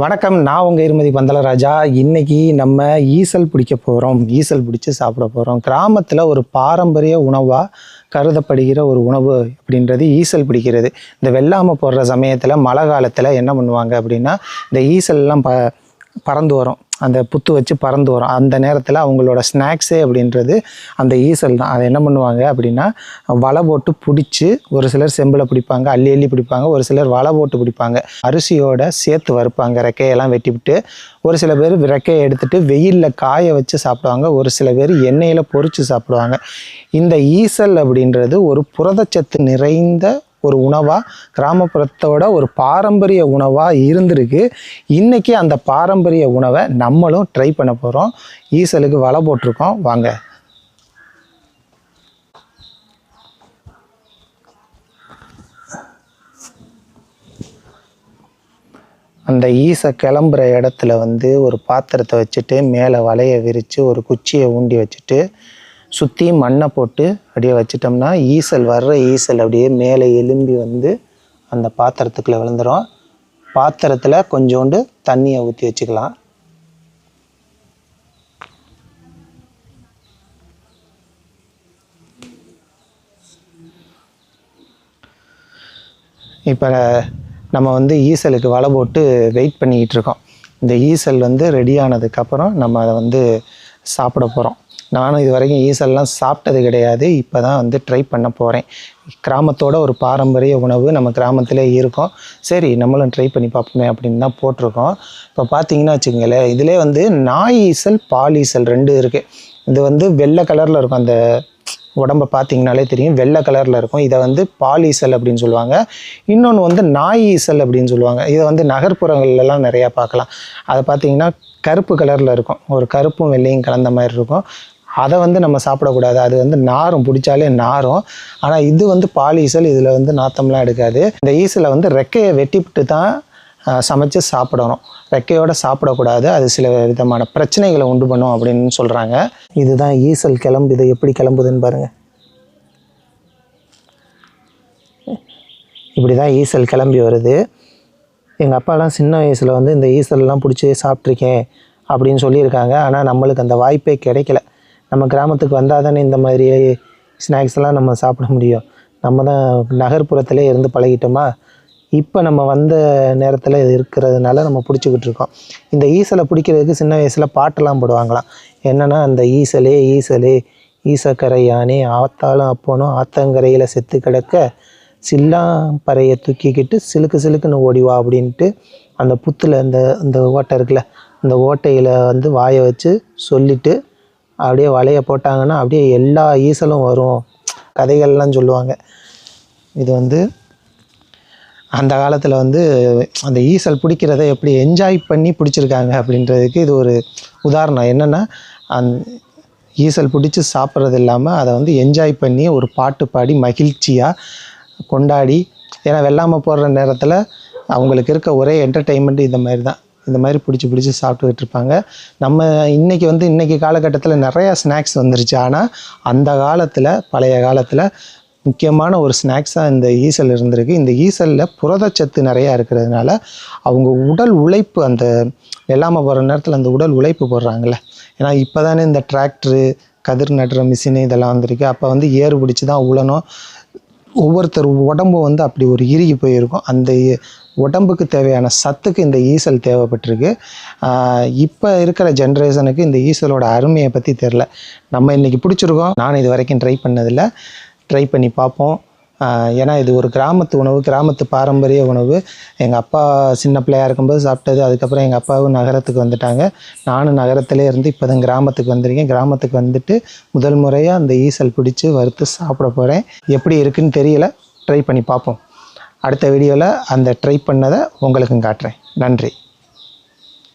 வணக்கம் நான் உங்கள் இருமதி பந்தலராஜா. இன்றைக்கி நம்ம ஈசல் பிடிக்க போகிறோம் ஈசல் பிடிச்சி சாப்பிட போகிறோம் கிராமத்தில் ஒரு பாரம்பரிய உணவாக கருதப்படுகிற ஒரு உணவு அப்படின்றது ஈசல் பிடிக்கிறது. இந்த வெள்ளாமை போடுற சமயத்தில் மழை காலத்தில் என்ன பண்ணுவாங்க அப்படின்னா இந்த ஈசல்லாம் ப பறந்து வரும். அந்த புத்து வச்சு பறந்து வரும். அந்த நேரத்தில் அவங்களோட ஸ்நாக்ஸே அப்படின்றது அந்த ஈசல் தான். அதை என்ன பண்ணுவாங்க அப்படின்னா வலை போட்டு பிடிச்சி ஒரு சிலர் செம்பில் பிடிப்பாங்க அள்ளி அள்ளி பிடிப்பாங்க ஒரு சிலர் வலை போட்டு பிடிப்பாங்க. அரிசியோட சேர்த்து வறுப்பாங்க ரெக்கையெல்லாம் வெட்டிவிட்டு. ஒரு சில பேர் ரெக்கையை எடுத்துகிட்டு வெயிலில் காய வச்சு சாப்பிடுவாங்க ஒரு சில பேர் எண்ணெயில் பொறிச்சு சாப்பிடுவாங்க. இந்த ஈசல் அப்படின்றது ஒரு புரதச்சத்து நிறைந்த ஒரு உணவாக கிராமப்புறத்தோட ஒரு பாரம்பரிய உணவாக இருந்திருக்கு. இன்றைக்கி அந்த பாரம்பரிய உணவை நம்மளும் ட்ரை பண்ண போகிறோம் ஈசலுக்கு வலை போட்டிருக்கோம். வாங்க. அந்த ஈசை கிளம்புற இடத்துல வந்து ஒரு பாத்திரத்தை வச்சுட்டு மேலே வலையை விரித்து ஒரு குச்சியை ஊண்டி வச்சுட்டு சுற்றி மண்ணை போட்டு அப்படியே வச்சிட்டோம்னா ஈசல் வர்ற ஈசல் அப்படியே மேலே எலும்பி வந்து அந்த பாத்திரத்துக்குள்ளே விழுந்துடும் பாத்திரத்தில் கொஞ்சோண்டு தண்ணியை ஊற்றி வச்சுக்கலாம். இப்போ நம்ம வந்து ஈசலுக்கு வலை போட்டு வெயிட் பண்ணிக்கிட்டு இருக்கோம். இந்த ஈசல் வந்து ரெடி ஆனதுக்கப்புறம் நம்ம அதை வந்து சாப்பிட போகிறோம் நானும் இது வரைக்கும் ஈசல்லாம் சாப்பிட்டது கிடையாது. இப்போ தான் வந்து ட்ரை பண்ண போகிறேன் கிராமத்தோட ஒரு பாரம்பரிய உணவு நம்ம கிராமத்திலே இருக்கும். சரி நம்மளும் ட்ரை பண்ணி பார்ப்போமே அப்படின்னு தான் போட்டிருக்கோம். இப்போ பார்த்தீங்கன்னா வச்சுக்கோங்களேன் இதிலே வந்து நாய் ஈசல் பால் ஈசல் ரெண்டு இருக்குது இது வந்து வெள்ளை கலரில் இருக்கும். அந்த உடம்பை பார்த்தீங்கனாலே தெரியும். வெள்ளை கலரில் இருக்கும். இதை வந்து பால் ஈசல் அப்படின்னு சொல்லுவாங்க. இன்னொன்று வந்து நாய் ஈசல் அப்படின்னு சொல்லுவாங்க. இதை வந்து நகர்ப்புறங்கள்லாம் நிறையா பார்க்கலாம். அதை பார்த்தீங்கன்னா கருப்பு கலரில் இருக்கும். ஒரு கருப்பும் வெள்ளையும் கலந்த மாதிரி இருக்கும். அதை வந்து நம்ம சாப்பிடக்கூடாது. அது வந்து நாரும் பிடிச்சாலே நாரும். ஆனால் இது வந்து பால் ஈசல் இதில் வந்து நாத்தம்லாம் எடுக்காது. இந்த ஈசலை வந்து ரெக்கையை வெட்டிவிட்டு தான் சமைச்சு சாப்பிடணும். ரெக்கையோடு சாப்பிடக்கூடாது. அது சில விதமான பிரச்சனைகளை உண்டு பண்ணும் அப்படின்னு சொல்கிறாங்க இதுதான் ஈசல் கிளம்பு இதை எப்படி கிளம்புதுன்னு பாருங்கள் இப்படி தான் ஈசல் கிளம்பி வருது. எங்கள் அப்பாலாம் சின்ன வயசில் வந்து இந்த ஈசல்லாம் பிடிச்சி சாப்பிட்ருக்கேன் அப்படின்னு சொல்லியிருக்காங்க. ஆனால் நம்மளுக்கு அந்த வாய்ப்பே கிடைக்கல. நம்ம கிராமத்துக்கு வந்தால் தானே இந்த மாதிரி ஸ்நாக்ஸ் எல்லாம் நம்ம சாப்பிட முடியும். நம்ம தான் நகர்ப்புறத்திலே இருந்து பழகிட்டோமா? இப்போ நம்ம வந்த நேரத்தில் இது இருக்கிறதுனால நம்ம பிடிச்சிக்கிட்டு இருக்கோம். இந்த ஈசலை பிடிக்கிறதுக்கு சின்ன வயசில் பாட்டெல்லாம் போடுவாங்களாம். என்னென்னா அந்த ஈசலே ஈசலே ஈசக்கரை யானே ஆத்தாலும் அப்போனும் ஆத்தங்கரையில் செத்து கிடக்க சில்லாம்பறையை தூக்கிக்கிட்டு சிலுக்கு சிலுக்குன்னு ஓடி வா அப்படின்ட்டு அந்த புத்தில் அந்த அந்த ஓட்டை இருக்குல்ல அந்த ஓட்டையில் வந்து வாயை வச்சு சொல்லிவிட்டு அப்படியே வலையை போட்டாங்கன்னா அப்படியே எல்லா ஈசலும் வரும். கதைகள்லாம் சொல்லுவாங்க. இது வந்து அந்த காலத்தில் வந்து அந்த ஈசல் பிடிக்கிறத எப்படி என்ஜாய் பண்ணி பிடிச்சிருக்காங்க அப்படின்றதுக்கு இது ஒரு உதாரணம். என்னென்னா அந் ஈசல் பிடிச்சி சாப்பிட்றது இல்லாமல் அதை வந்து என்ஜாய் பண்ணி ஒரு பாட்டு பாடி மகிழ்ச்சியாக கொண்டாடி ஏன்னா வெள்ளாமல் போடுற நேரத்தில் அவங்களுக்கு இருக்க ஒரே என்டர்டெயின்மெண்ட் இந்த மாதிரி தான் இந்த மாதிரி பிடிச்சி பிடிச்சி சாப்பிட்டுக்கிட்டு இருப்பாங்க. நம்ம இன்றைக்கி வந்து இன்றைக்கி காலகட்டத்தில் நிறையா ஸ்நாக்ஸ் வந்துருச்சு. ஆனால் அந்த காலத்தில் பழைய காலத்தில் முக்கியமான ஒரு ஸ்நாக்ஸாக இந்த ஈசல் இருந்திருக்கு. இந்த ஈசலில் புரதச்சத்து நிறையா இருக்கிறதுனால அவங்க உடல் உழைப்பு அந்த வெள்ளாமல் போகிற நேரத்தில் அந்த உடல் உழைப்பு போடுறாங்கல்ல. ஏன்னா இப்போ தானே இந்த டிராக்டரு கதிர் நடுற மிஷினு இதெல்லாம் வந்திருக்கு. அப்போ வந்து ஏறு பிடிச்சி தான் உழணும். ஒவ்வொருத்தர் உடம்பும் வந்து அப்படி ஒரு இறுகி போயிருக்கும். அந்த இ- உடம்புக்கு தேவையான சத்துக்கு இந்த ஈசல் தேவைப்பட்டிருக்கு. இப்போ இருக்கிற ஜென்ரேஷனுக்கு இந்த ஈசலோட அருமையை பற்றி தெரில நம்ம இன்றைக்கி பிடிச்சிருக்கோம். நான் இது வரைக்கும் ட்ரை பண்ணதில்லை. ட்ரை பண்ணி பார்ப்போம். ஏன்னா இது ஒரு கிராமத்து உணவு கிராமத்து பாரம்பரிய உணவு. எங்கள் அப்பா சின்ன பிள்ளையா இருக்கும்போது சாப்பிட்டது அதுக்கப்புறம் எங்கள் அப்பாவும் நகரத்துக்கு வந்துட்டாங்க. நானும் நகரத்திலே இருந்து இப்போ தான் கிராமத்துக்கு வந்திருக்கேன். கிராமத்துக்கு வந்துட்டு முதல் முறையாக அந்த ஈசல் பிடிச்சி வறுத்து சாப்பிட போகிறேன் எப்படி இருக்குன்னு தெரியல. ட்ரை பண்ணி பார்ப்போம். அடுத்த வீடியோவில் அந்த ட்ரை பண்ணதை உங்களுக்கும் காட்டுறேன். நன்றி.